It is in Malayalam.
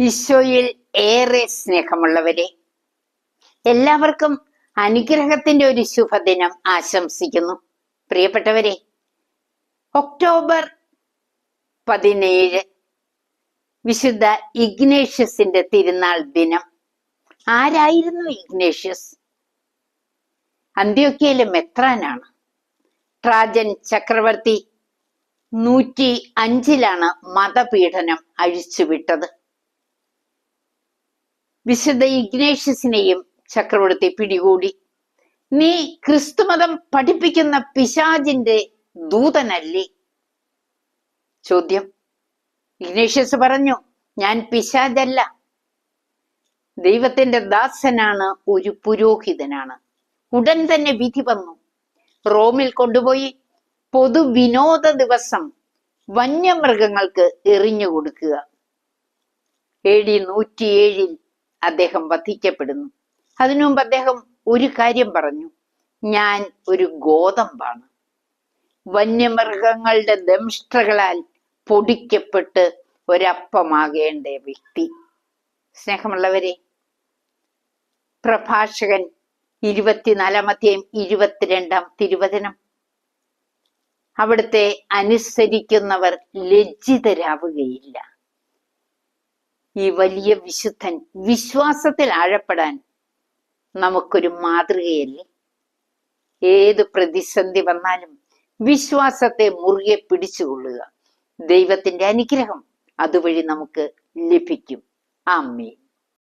ഈശോയിൽ ഏറെ സ്നേഹമുള്ളവരെ എല്ലാവർക്കും അനുഗ്രഹത്തിന്റെ ഒരു ശുഭദിനം ആശംസിക്കുന്നു. പ്രിയപ്പെട്ടവരെ ഒക്ടോബർ പതിനേഴ് വിശുദ്ധ ഇഗ്നേഷ്യസിന്റെ തിരുനാൾ ദിനം. ആരായിരുന്നു ഇഗ്നേഷ്യസ്? അന്ത്യോക്യയിലെ മെത്രാനാണ്. ട്രാജൻ ചക്രവർത്തി നൂറ്റി അഞ്ചിലാണ് മതപീഡനം അഴിച്ചുവിട്ടത്. വിശുദ്ധ ഇഗ്നേഷ്യസിനെയും ചക്രവർത്തി പിടികൂടി. നീ ക്രിസ്തുമതം പഠിപ്പിക്കുന്ന പിശാജിന്റെ ദൂതനല്ലേ? ചോദ്യം. ഇഗ്നേഷ്യസ് പറഞ്ഞു ഞാൻ പിശാജല്ല ദൈവത്തിന്റെ ദാസനാണ് ഒരു പുരോഹിതനാണ്. ഉടൻ തന്നെ വിധി വന്നു. റോമിൽ കൊണ്ടുപോയി പൊതുവിനോദ ദിവസം വന്യമൃഗങ്ങൾക്ക് എറിഞ്ഞു കൊടുക്കുക. എ ഡി നൂറ്റിയേഴിൽ അദ്ദേഹം വധിക്കപ്പെടുന്നു. അതിനു മുമ്പ് അദ്ദേഹം ഒരു കാര്യം പറഞ്ഞു. ഞാൻ ഒരു ഗോതമ്പാണ്. വന്യമൃഗങ്ങളുടെ ദംഷ്ട്രകളാൽ പൊടിക്കപ്പെട്ട് ഒരപ്പമാകേണ്ട വ്യക്തി. സ്നേഹമുള്ളവരെ പ്രഭാഷകൻ ഇരുപത്തിനാലാമത്തെയും ഇരുപത്തിരണ്ടാം തിരുവചനം. അവിടുത്തെ അനുസരിക്കുന്നവർ ലജ്ജിതരാവുകയില്ല. ഈ വലിയ വിശുദ്ധൻ വിശ്വാസത്തിൽ ആഴപ്പെടാൻ നമുക്കൊരു മാതൃകയല്ലേ? ഏത് പ്രതിസന്ധി വന്നാലും വിശ്വാസത്തെ മുറുകെ പിടിച്ചുകൊള്ളുക. ദൈവത്തിന്റെ അനുഗ്രഹം അതുവഴി നമുക്ക് ലഭിക്കും. ആമേ